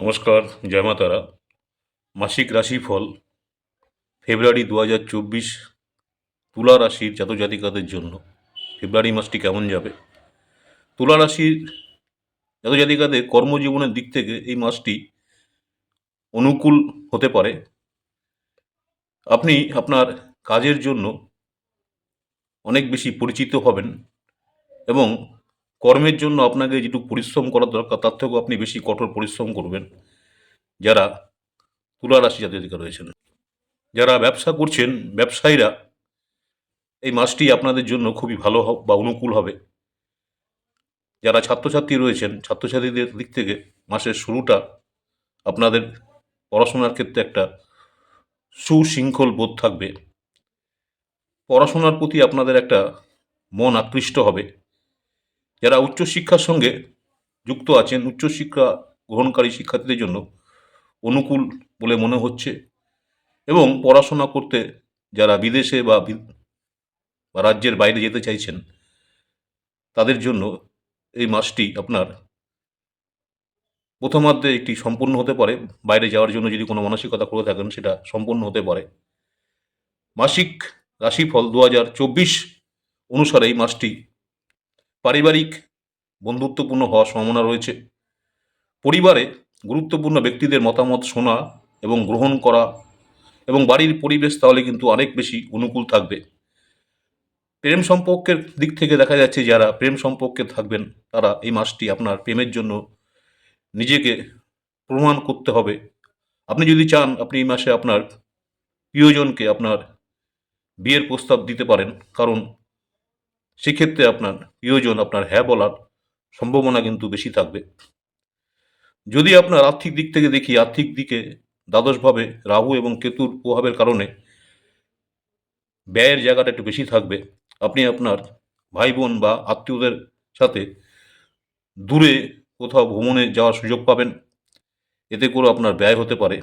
নমস্কার, জয় মা তারা। মাসিক রাশিফল, ফেব্রুয়ারি দু হাজার চব্বিশ, তুলা রাশির জাতক জাতিকাদের জন্য। ফেব্রুয়ারি মাসটি কেমন যাবে? তুলা রাশির জাতক জাতিকাদের কর্মজীবনের দিক থেকে এই মাসটি অনুকূল হতে পারে। আপনি আপনার কাজের জন্য অনেক বেশি পরিচিত হবেন এবং কর্মের জন্য আপনাকে যেটুকু পরিশ্রম করার দরকার, তার থেকেও আপনি বেশি কঠোর পরিশ্রম করবেন। যারা তুলা রাশি জাতীয়তিকা রয়েছেন, যারা ব্যবসা করছেন, ব্যবসায়ীরা, এই মাসটি আপনাদের জন্য খুবই ভালো বা অনুকূল হবে। যারা ছাত্রছাত্রী রয়েছেন, ছাত্রছাত্রীদের দিক থেকে মাসের শুরুটা আপনাদের পড়াশোনার ক্ষেত্রে একটা সুশৃঙ্খল বোধ থাকবে। পড়াশোনার প্রতি আপনাদের একটা মন আকৃষ্ট হবে। যারা উচ্চশিক্ষার সঙ্গে যুক্ত আছেন, উচ্চশিক্ষা গ্রহণকারী শিক্ষার্থীদের জন্য অনুকূল বলে মনে হচ্ছে এবং পড়াশোনা করতে যারা বিদেশে বা রাজ্যের বাইরে যেতে চাইছেন, তাদের জন্য এই মাসটি আপনার প্রথমার্ধে একটি সম্পূর্ণ হতে পারে। বাইরে যাওয়ার জন্য যদি কোনো মানসিকতা করে থাকেন, সেটা সম্পূর্ণ হতে পারে। মাসিক রাশিফল দু হাজার চব্বিশ অনুসারে এই মাসটি পারিবারিক বন্ধুত্বপূর্ণ হওয়ার সম্ভাবনা রয়েছে। পরিবারে গুরুত্বপূর্ণ ব্যক্তিদের মতামত শোনা এবং গ্রহণ করা এবং বাড়ির পরিবেশ তাহলে কিন্তু অনেক বেশি অনুকূল থাকবে। প্রেম সম্পর্কের দিক থেকে দেখা যাচ্ছে যারা প্রেম সম্পর্কে থাকবেন, তারা এই মাসটি আপনার প্রেমের জন্য নিজেকে প্রমাণ করতে হবে। আপনি যদি চান আপনি এই মাসে আপনার প্রিয়জনকে আপনার বিয়ের প্রস্তাব দিতে পারেন, কারণ সেক্ষেত্রে আপনার প্রিয়জন, আপনার হ্যাঁ বলার সম্ভাবনা কিন্তু বেশি থাকবে। যদি আপনার আর্থিক দিক থেকে দেখি, আর্থিক দিকে দ্বাদশভাবে রাহু এবং কেতুর প্রভাবের কারণে ব্যয়ের জায়গাটা একটু বেশি থাকবে, আপনি আপনার ভাই বোন বা আত্মীয়দের সাথে দূরে কোথাও ভ্রমণে যাওয়ার সুযোগ পাবেন। এতে করে আপনার ব্যয় হতে পারে।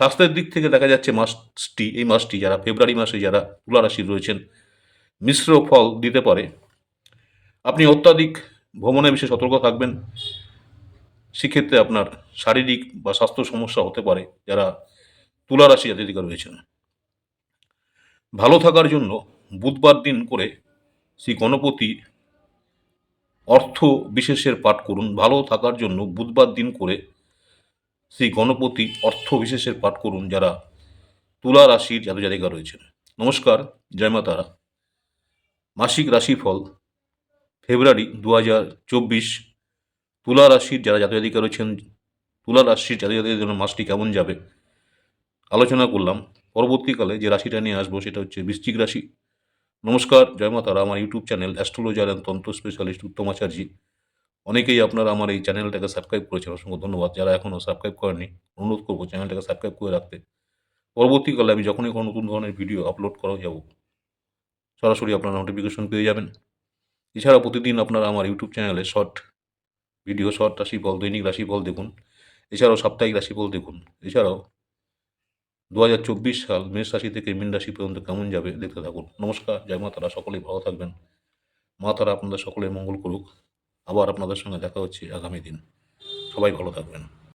স্বাস্থ্যের দিক থেকে দেখা যাচ্ছে মাসটি, এই মাসটি যারা ফেব্রুয়ারি মাসে যারা তুলা রাশি রয়েছেন মিশ্র ফল দিতে পারে। আপনি অত্যাধিক ভ্রমণে বেশি সতর্ক থাকবেন। সেক্ষেত্রে আপনার শারীরিক বা স্বাস্থ্য সমস্যা হতে পারে, যারা তুলা রাশি জাতিকা রয়েছেন। ভালো থাকার জন্য বুধবার দিন করে শ্রী গণপতি অর্থ বিশেষের পাঠ করুন। ভালো থাকার জন্য বুধবার দিন করে শ্রী গণপতি অর্থ বিশেষের পাঠ করুন, যারা তুলা রাশির জাতক জাতিকা রয়েছেন। নমস্কার, জয় মা তারা মাসিক রাশিফল, ফেব্রুয়ারি দু হাজার চব্বিশ, তুলা রাশির যারা জাতিকা রয়েছেন, তুলা রাশির জাতিকাদের জন্য মাসটি কেমন যাবে? আলোচনা করলাম। পরবর্তীকালে যে রাশিটা নিয়ে আসব সেটা হচ্ছে বৃশ্চিক রাশি। নমস্কার, জয় মা তারা আমার YouTube channel astrologer and tantra specialist Uttam Acharya অনেকেই আপনারা আমার এই চ্যানেলটাকে সাবস্ক্রাইব করেছেন, অসংখ্য ধন্যবাদ। যারা এখনও সাবস্ক্রাইব করেননি, অনুরোধ করব চ্যানেলটাকে সাবস্ক্রাইব করে রাখতে। পরবর্তীকালে আমি যখনই কোনো নতুন ধরনের ভিডিও আপলোড করা যাব সরাসরি আপনারা নোটিফিকেশন পেয়ে যাবেন। এছাড়া প্রতিদিন আপনারা আমার ইউটিউব চ্যানেলে শর্ট ভিডিও শর্ট রাশিফল, দৈনিক রাশিফল দেখুন। এছাড়াও সাপ্তাহিক রাশিফল দেখুন। এছাড়াও দু হাজার চব্বিশ সাল মেষ রাশি থেকে মীন রাশি পর্যন্ত কেমন যাবে দেখতে থাকুন। নমস্কার, জয় মা তারা, সকলেই ভালো থাকবেন। মা তারা আপনাদের সকলের মঙ্গল করুক। আবার আপনাদের সঙ্গে দেখা হচ্ছে আগামী দিন। সবাই ভালো থাকবেন।